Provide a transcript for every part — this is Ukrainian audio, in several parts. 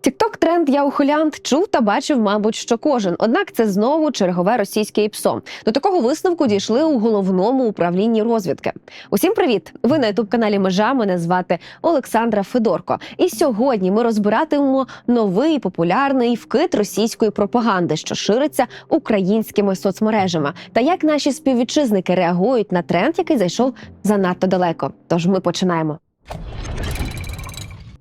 Тікток тренд я ухилянт чув та бачив, мабуть, що кожен. Однак це знову чергове російське ІПСО. До такого висновку дійшли у головному управлінні розвідки. Усім привіт! Ви на ютуб каналі Межа. Мене звати Олександра Федорко. І сьогодні ми розбиратимемо новий популярний вкид російської пропаганди, що шириться українськими соцмережами, та як наші співвітчизники реагують на тренд, який зайшов занадто далеко. Тож ми починаємо.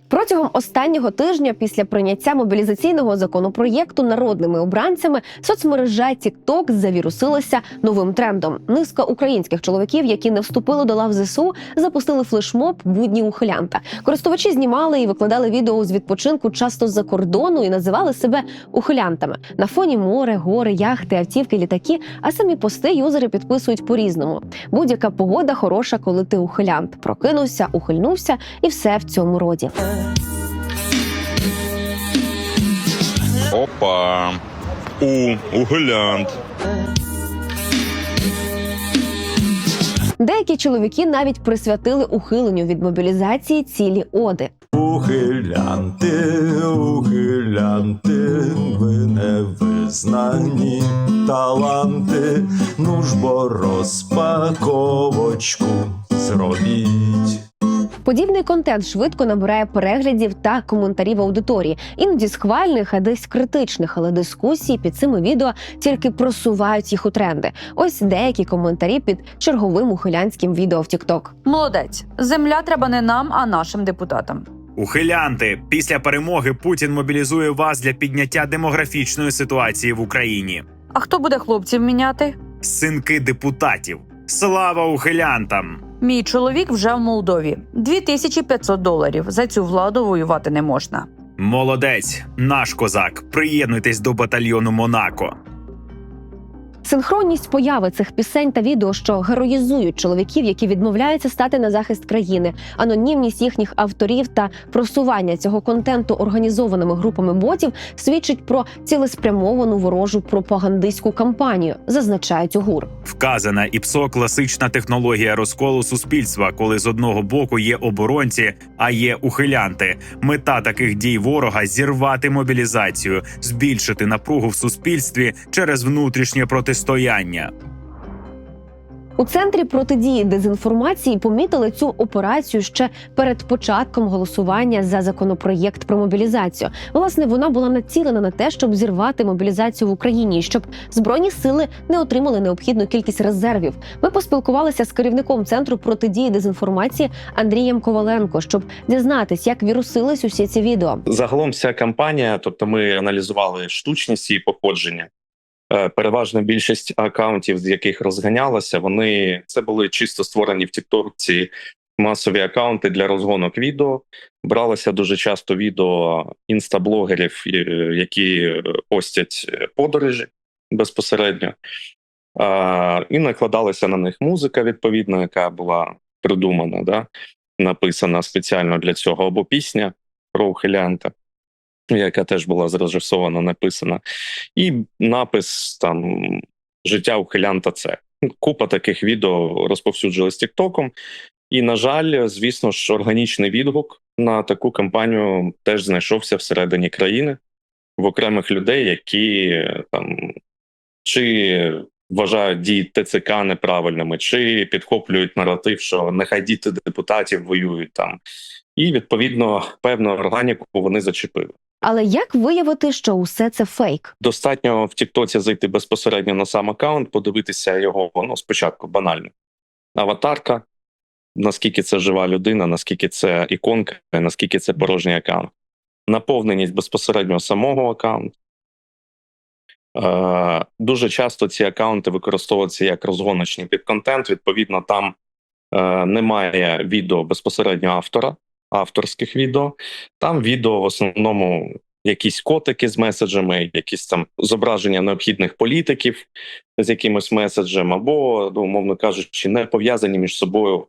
Протягом останнього тижня, після прийняття мобілізаційного законопроєкту народними обранцями, соцмережа TikTok завірусилася новим трендом. Низка українських чоловіків, які не вступили до лав ЗСУ, запустили флешмоб будні ухилянта. Користувачі знімали і викладали відео з відпочинку часто з-за кордону і називали себе ухилянтами. На фоні море, гори, яхти, автівки, літаки. А самі пости юзери підписують по-різному. Будь-яка погода хороша, коли ти ухилянт. Прокинувся, ухильнувся, і все в цьому роді. Опа. У, ухилянт. Деякі чоловіки навіть присвятили ухиленню від мобілізації цілі оди. Ухилянти, ухилянти, ви не визнані таланти, ну ж бо розпаковочку зробіть. Подібний контент швидко набирає переглядів та коментарів аудиторії, іноді схвальних, а десь критичних, але дискусії під цими відео тільки просувають їх у тренди. Ось деякі коментарі під черговим ухилянським відео в TikTok. Молодець. Земля треба не нам, а нашим депутатам. Ухилянти, після перемоги Путін мобілізує вас для підняття демографічної ситуації в Україні. А хто буде хлопців міняти? Синки депутатів. Слава ухилянтам! Мій чоловік вже в Молдові. 2500 доларів. За цю владу воювати не можна. Молодець, наш козак. Приєднуйтесь до батальйону Монако. Синхронність появи цих пісень та відео, що героїзують чоловіків, які відмовляються стати на захист країни, анонімність їхніх авторів та просування цього контенту організованими групами ботів свідчить про цілеспрямовану ворожу пропагандистську кампанію, зазначають у ГУР. Вказана ІПСО класична технологія розколу суспільства, коли з одного боку є оборонці, а є ухилянти. Мета таких дій ворога зірвати мобілізацію, збільшити напругу в суспільстві через внутрішнє протистояння. У центрі протидії дезінформації помітили цю операцію ще перед початком голосування за законопроєкт про мобілізацію. Власне, вона була націлена на те, щоб зірвати мобілізацію в Україні, щоб збройні сили не отримали необхідну кількість резервів. Ми поспілкувалися з керівником центру протидії дезінформації Андрієм Коваленко, щоб дізнатись, як вірусились усі ці відео. Загалом вся кампанія, тобто ми аналізували штучність її походження. Е, Переважна більшість акаунтів, з яких розганялося, вони це були чисто створені в Тіктокці масові акаунти для розгонок відео. Бралося дуже часто відео інстаблогерів, е, які е, постять подорожі безпосередньо, і накладалася на них музика, відповідно, яка була придумана, да? написана спеціально для цього, або пісня про ухилянта яка теж була зрежисована, написана, і напис там життя ухилянта. Це купа таких відео розповсюджились Тіктоком. І, на жаль, звісно ж, органічний відгук на таку кампанію теж знайшовся всередині країни в окремих людей, які там чи вважають дії ТЦК неправильними, чи підхоплюють наратив, що нехай діти депутатів воюють там. І відповідно певну органіку вони зачепили. Але як виявити, що усе це фейк? Достатньо в Тіктоці зайти безпосередньо на сам аккаунт, подивитися його ну, спочатку банально. Аватарка, наскільки це жива людина, наскільки це іконка, наскільки це порожній аккаунт. Наповненість безпосередньо самого аккаунту. Е, дуже часто ці аккаунти використовуються як розгоночні під контент. Відповідно, там е, немає відео безпосередньо автора, авторських відео. Там відео в основному якісь котики з меседжами, якісь там зображення необхідних політиків з якимось меседжем, або, ну, умовно кажучи, не пов'язані між собою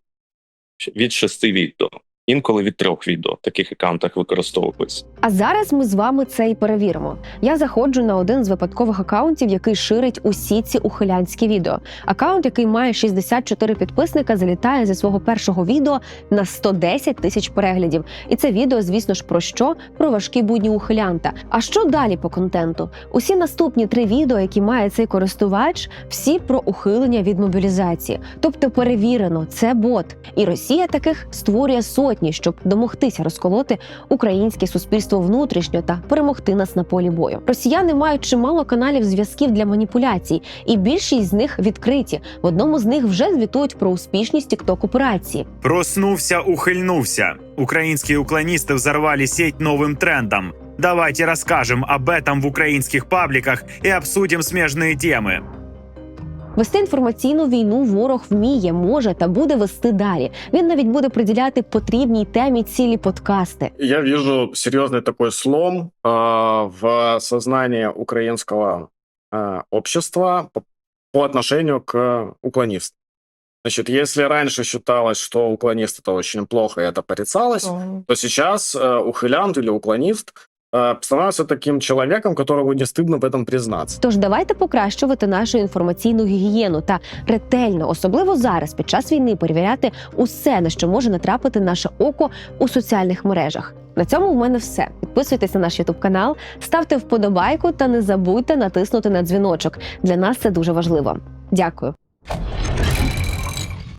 від шести відео. Інколи від трьох відео в таких аккаунтах використовувалися. А зараз ми з вами це і перевіримо. Я заходжу на один з випадкових акаунтів, який ширить усі ці ухилянські відео. Акаунт, який має 64 підписника, залітає зі свого першого відео на 110 тисяч переглядів. І це відео, звісно ж, про що? Про важкі будні ухилянта. А що далі по контенту? Усі наступні три відео, які має цей користувач, всі про ухилення від мобілізації. Тобто перевірено, це бот. І Росія таких створює сотні, щоб домогтися розколоти українське суспільство внутрішньо та перемогти нас на полі бою. Росіяни мають чимало каналів зв'язків для маніпуляцій, і більшість з них відкриті. В одному з них вже звітують про успішність тікток операції. Проснувся, ухильнувся. Украинские уклонисты взорвали сеть новым трендом. Давайте расскажем об этом в украинских пабликах и обсудим смежные темы. Вести інформаційну війну ворог вміє, може та буде вести далі. Він навіть буде приділяти потрібній темі цілі подкасти. Я вижу серьезный такой слом э, в сознании украинского э, общества по, по отношению к уклонистам. Значит, если раньше считалось, что уклонист это очень плохо и это порицалось, то сейчас э, ухилянт или уклонист э, становится таким человеком, которого не стыдно в этом признаться. Тож давайте покращувати нашу інформаційну гігієну та ретельно, особливо зараз, під час війни, перевіряти усе, на що може натрапити наше око у соціальних мережах. На цьому в мене все. Підписуйтесь на наш Ютуб канал, ставте вподобайку та не забудьте натиснути на дзвіночок. Для нас це дуже важливо. Дякую.